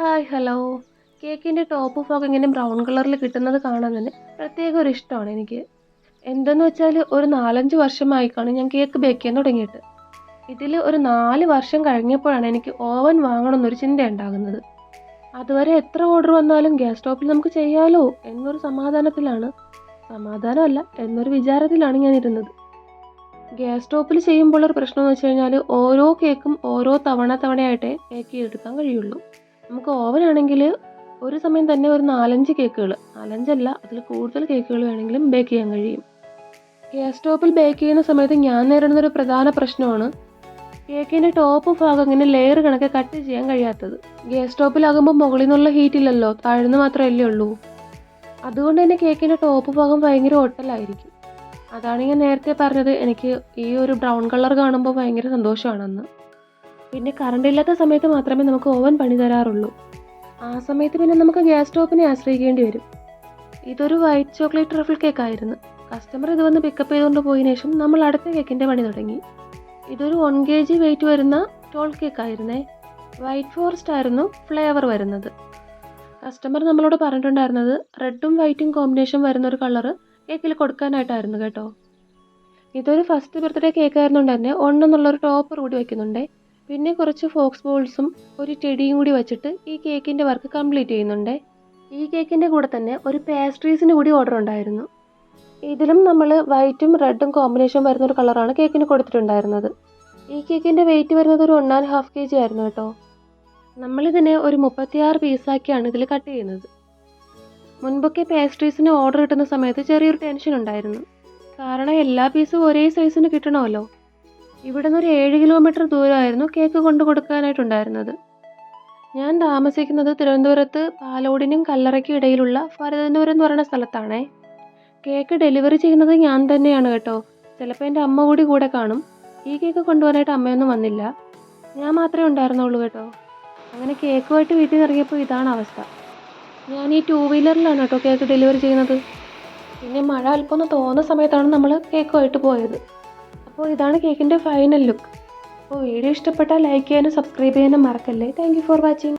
Hi hello കേക്കിന്റെ top ഫോക്ക് ഇങ്ങനെ ബ്രൗൺ കളറിൽ കിട്ടുന്നത് കാണാൻ തന്നെ പ്രത്യേക ഒരു ഇഷ്ടമാണ് എനിക്ക്. എന്തെന്ന് വെച്ചാൽ ഒരു നാലഞ്ച് വർഷമായിക്കാണ് ഞാൻ കേക്ക് ബേക്ക് ചെയ്യാൻ തുടങ്ങിയിട്ട്. ഇതിൽ ഒരു നാല് വർഷം കഴിഞ്ഞപ്പോഴാണ് എനിക്ക് ഓവൻ വാങ്ങണമെന്നൊരു ചിന്ത ഉണ്ടാകുന്നത്. അതുവരെ എത്ര ഓർഡർ വന്നാലും ഗ്യാസ് സ്റ്റോപ്പിൽ നമുക്ക് ചെയ്യാലോ എന്നൊരു സമാധാനത്തിലാണ്. സമാധാനമല്ല എന്നൊരു വിചാരത്തിലാണ് ഞാൻ ഇരുന്നത് ഗ്യാസ് സ്റ്റോപ്പിൽ ചെയ്യുമ്പോൾ ഒരു പ്രശ്നം എന്ന് വെച്ച് കഴിഞ്ഞാൽ ഓരോ കേക്കും ഓരോ തവണ തവണയായിട്ടേ ബേക്ക് ചെയ്തെടുക്കാൻ കഴിയുള്ളൂ. നമുക്ക് ഓവൻ ആണെങ്കിൽ ഒരു സമയം തന്നെ ഒരു നാലഞ്ച് കേക്കുകൾ നാലഞ്ചല്ല അതിൽ കൂടുതൽ കേക്കുകൾ വേണമെങ്കിലും ബേക്ക് ചെയ്യാൻ കഴിയും. ഗ്യാസ് സ്റ്റോപ്പിൽ ബേക്ക് ചെയ്യുന്ന സമയത്ത് ഞാൻ നേരിടുന്ന ഒരു പ്രധാന പ്രശ്നമാണ് കേക്കിന്റെ ടോപ്പ് ഭാഗം ഇങ്ങനെ ലെയർ കണക്ക് കട്ട് ചെയ്യാൻ കഴിയാത്തത്. ഗ്യാസ് സ്റ്റോപ്പിലാകുമ്പോൾ മുകളിൽ നിന്നുള്ള ഹീറ്റ് ഇല്ലല്ലോ താഴ്ന്ന് മാത്രമല്ലേ ഉള്ളൂ. അതുകൊണ്ട് തന്നെ കേക്കിന്റെ ടോപ്പ് ഭാഗം ഭയങ്കര ഒട്ടലായിരിക്കും. അതാണ് ഞാൻ നേരത്തെ പറഞ്ഞത് എനിക്ക് ഈ ഒരു ബ്രൗൺ കളർ കാണുമ്പോൾ ഭയങ്കര സന്തോഷമാണെന്ന്. പിന്നെ കറണ്ട് ഇല്ലാത്ത സമയത്ത് മാത്രമേ നമുക്ക് ഓവൻ പണി തരാറുള്ളൂ. ആ സമയത്ത് പിന്നെ നമുക്ക് ഗ്യാസ് സ്റ്റോപ്പിനെ ആശ്രയിക്കേണ്ടി വരും. ഇതൊരു വൈറ്റ് ചോക്ലേറ്റ് ട്രഫിൾ കേക്ക് ആയിരുന്നു. കസ്റ്റമർ ഇത് വന്ന് പിക്കപ്പ് ചെയ്തുകൊണ്ട് പോയതിനു ശേഷം നമ്മൾ അടുത്ത കേക്കിന്റെ പണി തുടങ്ങി. ഇതൊരു വൺ കെ ജി വെയിറ്റ് വരുന്ന ടോൾ കേക്ക് ആയിരുന്നേ. വൈറ്റ് ഫോറസ്റ്റ് ആയിരുന്നു ഫ്ലേവർ വരുന്നത്. കസ്റ്റമർ നമ്മളോട് പറഞ്ഞിട്ടുണ്ടായിരുന്നത് റെഡും വൈറ്റും കോമ്പിനേഷൻ വരുന്ന ഒരു കളർ കേക്കിൽ കൊടുക്കാനായിട്ടായിരുന്നു കേട്ടോ. ഇതൊരു ഫസ്റ്റ് ബർത്ത്ഡേ കേക്ക് ആയിരുന്നുകൊണ്ട് തന്നെ ഒന്നെന്നുള്ളൊരു ടോപ്പർ കൂടി വെക്കുന്നുണ്ടേ. പിന്നെ കുറച്ച് ഫോക്സ് ബോൾസും ഒരു ടെടിയും കൂടി വെച്ചിട്ട് ഈ കേക്കിന്റെ വർക്ക് കംപ്ലീറ്റ് ചെയ്യുന്നുണ്ട്. ഈ കേക്കിന്റെ കൂടെ തന്നെ ഒരു പേസ്ട്രീസിന് കൂടി ഓർഡർ ഉണ്ടായിരുന്നു. ഇതിലും നമ്മൾ വൈറ്റും റെഡും കോമ്പിനേഷൻ വരുന്ന ഒരു കളറാണ് കേക്കിന് കൊടുത്തിട്ടുണ്ടായിരുന്നത്. ഈ കേക്കിന്റെ വെയിറ്റ് വരുന്നത് ഒരു ആൻഡ് ഹാഫ് കെ ജി ആയിരുന്നു കേട്ടോ. നമ്മളിതിനെ ഒരു മുപ്പത്തിയാറ് പീസാക്കിയാണ് ഇതിൽ കട്ട് ചെയ്യുന്നത്. മുൻപൊക്കെ പേസ്ട്രീസിന് ഓർഡർ കിട്ടുന്ന സമയത്ത് ചെറിയൊരു ടെൻഷൻ ഉണ്ടായിരുന്നു. കാരണം എല്ലാ പീസും ഒരേ സൈസിന് കിട്ടണമല്ലോ. ഇവിടെ നിന്ന് ഒരു ഏഴ് കിലോമീറ്റർ ദൂരമായിരുന്നു കേക്ക് കൊണ്ടു കൊടുക്കാനായിട്ടുണ്ടായിരുന്നത്. ഞാൻ താമസിക്കുന്നത് തിരുവനന്തപുരത്ത് പാലോടിനും കല്ലറയ്ക്കും ഇടയിലുള്ള ഭരതന്നൂരം എന്ന് പറയുന്ന സ്ഥലത്താണേ. കേക്ക് ഡെലിവറി ചെയ്യുന്നത് ഞാൻ തന്നെയാണ് കേട്ടോ. ചിലപ്പോൾ എന്റെ അമ്മ കൂടി കൂടെ കാണും. ഈ കേക്ക് കൊണ്ടുപോകാനായിട്ട് അമ്മയൊന്നും വന്നില്ല. ഞാൻ മാത്രമേ ഉണ്ടായിരുന്നുള്ളൂ കേട്ടോ. അങ്ങനെ കേക്കുമായിട്ട് വീട്ടിൽ നിന്ന് ഇറങ്ങിയപ്പോൾ ഇതാണ് അവസ്ഥ. ഞാൻ ഈ ടൂ വീലറിലാണ് കേട്ടോ കേക്ക് ഡെലിവറി ചെയ്യുന്നത്. പിന്നെ മഴ അല്പം തോന്നുന്ന സമയത്താണ് നമ്മൾ കേക്കുമായിട്ട് പോയത്. അപ്പോൾ ഇതാണ് കേക്കിന്റെ ഫൈനൽ ലുക്ക് അപ്പോൾ വീഡിയോ ഇഷ്ടപ്പെട്ടാൽ ലൈക്ക് ചെയ്യാനും സബ്സ്ക്രൈബ് ചെയ്യാനും മറക്കല്ലേ? Thank for watching